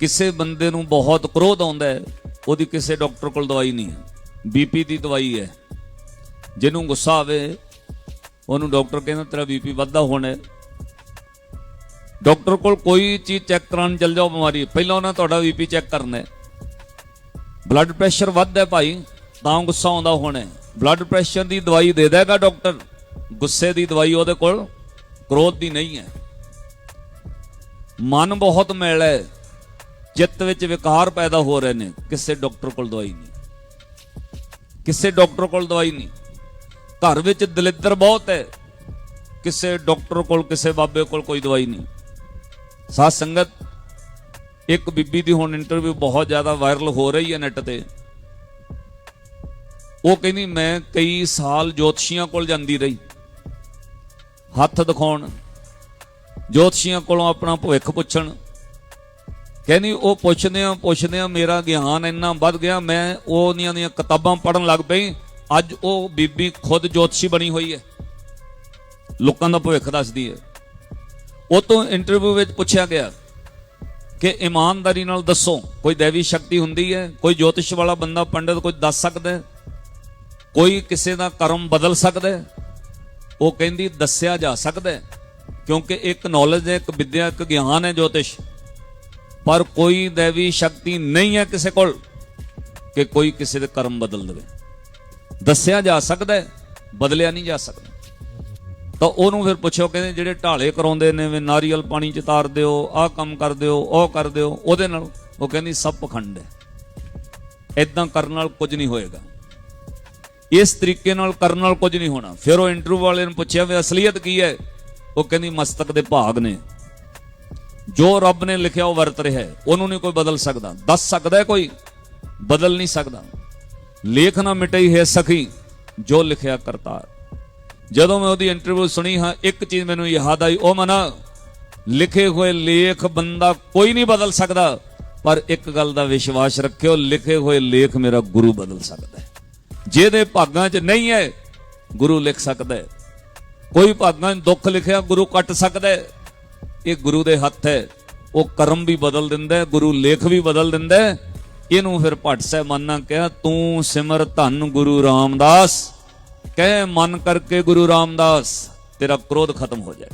ਕਿਸੇ ਬੰਦੇ ਨੂੰ ਬਹੁਤ ਕ੍ਰੋਧ ਆਉਂਦਾ ਹੈ, ਉਹਦੀ ਕਿਸੇ ਡਾਕਟਰ ਕੋਲ ਦਵਾਈ ਨਹੀਂ ਹੈ। ਬੀਪੀ ਦੀ ਦਵਾਈ ਹੈ। ਜਿਹਨੂੰ ਗੁੱਸਾ ਆਵੇ, ਉਹਨੂੰ ਡਾਕਟਰ ਕਹਿੰਦਾ, ਤੇਰਾ ਬੀਪੀ ਵੱਧਦਾ ਹੋਣਾ ਹੈ। ਡਾਕਟਰ ਕੋਲ ਕੋਈ ਚੀਜ਼ ਚੈੱਕ ਕਰਾਉਣ ਚੱਲ ਜਾਓ, ਬਿਮਾਰੀ। ਪਹਿਲਾਂ ਉਹਨਾਂ ਤੁਹਾਡਾ ਬੀਪੀ ਚੈੱਕ ਕਰਨਾ ਹੈ। ਬਲੱਡ ਪ੍ਰੈਸ਼ਰ ਵੱਧਦਾ ਭਾਈ, ਤਾਂ ਗੁੱਸਾ ਆਉਂਦਾ ਹੋਣਾ ਬਲੱਡ ਪ੍ਰੈਸ਼ਰ ਦੀ ਦਵਾਈ ਦੇ ਦੇਗਾ ਡਾਕਟਰ। ਗੁੱਸੇ ਦੀ ਦਵਾਈ ਉਹਦੇ ਕੋਲ, ਕ੍ਰੋਧ ਦੀ ਨਹੀਂ ਹੈ। ਮਨ ਬਹੁਤ ਮੈਲਾ ਹੈ। ਚਿੱਤ ਵਿੱਚ ਵਿਕਾਰ ਪੈਦਾ ਹੋ ਰਹੇ ਨੇ, ਕਿਸੇ ਡਾਕਟਰ ਕੋਲ ਦਵਾਈ ਨਹੀਂ। ਕਿਸੇ ਡਾਕਟਰ ਕੋਲ ਦਵਾਈ ਨਹੀਂ। ਘਰ ਵਿੱਚ ਦਲਿੱਦਰ ਬਹੁਤ ਹੈ। ਕਿਸੇ ਡਾਕਟਰ ਕੋਲ, ਕਿਸੇ ਬਾਬੇ ਕੋਲ ਕੋਈ ਦਵਾਈ ਨਹੀਂ। ਸਾਧ ਸੰਗਤ, ਇੱਕ ਬੀਬੀ ਦੀ ਹੁਣ ਇੰਟਰਵਿਊ ਬਹੁਤ ਜ਼ਿਆਦਾ ਵਾਇਰਲ ਹੋ ਰਹੀ ਹੈ ਨੈਟ ਤੇ। ਉਹ ਕਹਿੰਦੀ, ਮੈਂ ਕਈ ਸਾਲ ਜੋਤਸ਼ੀਆਂ ਕੋਲ ਜਾਂਦੀ ਰਹੀ। ਹੱਥ ਦਿਖਾਉਣ, ਜੋਤਸ਼ੀਆਂ ਕੋਲੋਂ ਆਪਣਾ ਭਵਿੱਖ ਪੁੱਛਣ ਕਹਿੰਦੀ, ਉਹ ਪੁੱਛਦੇ ਆ ਪੁੱਛਦੇ ਆ ਮੇਰਾ ਗਿਆਨ ਇੰਨਾ ਵੱਧ ਗਿਆ, ਮੈਂ ਉਹਨੀਆਂ ਦੀਆਂ ਕਿਤਾਬਾਂ ਪੜ੍ਹਨ ਲੱਗ ਪਈ, ਅੱਜ ਉਹ ਬੀਬੀ ਖੁਦ ਜੋਤਸ਼ੀ ਬਣੀ ਹੋਈ ਹੈ। ਲੋਕਾਂ ਦਾ ਭਵਿੱਖ ਦੱਸਦੀ ਹੈ। ਉਹ ਤੋਂ ਇੰਟਰਵਿਊ ਵਿੱਚ ਪੁੱਛਿਆ ਗਿਆ ਕਿ ਇਮਾਨਦਾਰੀ ਨਾਲ ਦੱਸੋ, ਕੋਈ ਦੇਵੀ ਸ਼ਕਤੀ ਹੁੰਦੀ ਹੈ? ਕੋਈ ਜੋਤਿਸ਼ ਵਾਲਾ ਬੰਦਾ ਪੰਡਤ ਕੋਈ ਦੱਸ ਸਕਦਾ ਹੈ? ਕੋਈ ਕਿਸੇ ਦਾ ਕਰਮ ਬਦਲ ਸਕਦਾ ਹੈ? ਉਹ ਕਹਿੰਦੀ, ਦੱਸਿਆ ਜਾ ਸਕਦਾ ਹੈ, ਕਿਉਂਕਿ ਇੱਕ ਨੌਲੇਜ ਹੈ, ਇੱਕ ਵਿੱਦਿਆ, ਇੱਕ ਗਿਆਨ ਹੈ ਜੋਤਿਸ਼। ਪਰ ਕੋਈ ਦੇਵੀ ਸ਼ਕਤੀ ਨਹੀਂ ਹੈ ਕਿਸੇ ਕੋਲ ਕਿ ਕੋਈ ਕਿਸੇ ਦੇ ਕਰਮ ਬਦਲ ਦੇਵੇ। ਦੱਸਿਆ ਜਾ ਸਕਦਾ ਹੈ, ਬਦਲਿਆ ਨਹੀਂ ਜਾ ਸਕਦਾ। ਤਾਂ ਉਹਨੂੰ ਫਿਰ ਪੁੱਛੋ, ਕਹਿੰਦੇ ਜਿਹੜੇ ਢਾਲੇ ਕਰਾਉਂਦੇ ਨੇ, ਵੀ ਨਾਰੀਅਲ ਪਾਣੀ ਚ ਤਾਰ ਦਿਓ, ਆਹ ਕੰਮ ਕਰ ਦਿਓ, ਉਹ ਕਰ ਦਿਓ, ਉਹਦੇ ਨਾਲ ਉਹ ਕਹਿੰਦੀ ਸਭ ਪਖੰਡ ਹੈ। ਇਦਾਂ ਕਰਨ ਨਾਲ ਕੁਝ ਨਹੀਂ ਹੋਏਗਾ। ਇਸ ਤਰੀਕੇ ਨਾਲ ਕਰਨ ਨਾਲ ਕੁਝ ਨਹੀਂ ਹੋਣਾ। ਫਿਰ ਉਹ ਇੰਟਰਵਿਊ ਵਾਲੇ ਨੂੰ ਪੁੱਛਿਆ ਵੀ ਅਸਲੀਅਤ ਕੀ ਹੈ? ਉਹ ਕਹਿੰਦੀ ਮਸਤਕ ਦੇ ਭਾਗ ਨੇ। ਜੋ ਰੱਬ ਨੇ ਲਿਖਿਆ ਉਹ ਵਰਤ ਰਿਹਾ ਹੈ, ਉਹਨੂੰ ਨਹੀਂ ਕੋਈ ਬਦਲ ਸਕਦਾ। ਦੱਸ ਸਕਦਾ ਕੋਈ? ਬਦਲ ਨਹੀਂ ਸਕਦਾ। ਲੇਖ ਨਾ ਮਿਟਈ ਹੈ ਸਖੀ, ਜੋ ਲਿਖਿਆ ਕਰਤਾਰ। ਜਦੋਂ ਮੈਂ ਉਹਦੀ ਇੰਟਰਵਿਊ ਸੁਣੀ, ਹਾਂ, ਇੱਕ ਚੀਜ਼ ਮੈਨੂੰ ਯਾਦ ਆਈ, ਉਹ ਮਨਾ, ਲਿਖੇ ਹੋਏ ਲੇਖ ਬੰਦਾ ਕੋਈ ਨਹੀਂ ਬਦਲ ਸਕਦਾ, ਪਰ ਇੱਕ ਗੱਲ ਦਾ ਵਿਸ਼ਵਾਸ ਰੱਖਿਓ, ਲਿਖੇ ਹੋਏ ਲੇਖ ਮੇਰਾ ਗੁਰੂ ਬਦਲ ਸਕਦਾ ਹੈ। ਜਿਹਦੇ ਭਾਗਾਂ 'ਚ ਨਹੀਂ ਹੈ, ਗੁਰੂ ਲਿਖ ਸਕਦਾ ਹੈ। ਕੋਈ ਭਾਗਾਂ 'ਚ ਦੁੱਖ ਲਿਖਿਆ, ਗੁਰੂ ਕੱਟ ਸਕਦਾ ਹੈ। ਇਹ ਗੁਰੂ ਦੇ ਹੱਥ ਹੈ। ਉਹ ਕਰਮ ਵੀ ਬਦਲ ਦਿੰਦਾ ਗੁਰੂ ਲੇਖ ਵੀ ਬਦਲ ਦਿੰਦਾ ਇਹਨੂੰ ਫਿਰ ਭੱਟ ਸਾਹਿਬਾਨਾਂ ਕਿਹਾ, ਤੂੰ ਸਿਮਰ ਧੰਨ ਗੁਰੂ ਰਾਮਦਾਸ, ਕਹਿ ਮਨ ਕਰਕੇ ਗੁਰੂ ਰਾਮਦਾਸ, ਤੇਰਾ ਕ੍ਰੋਧ ਖਤਮ ਹੋ ਜਾਏ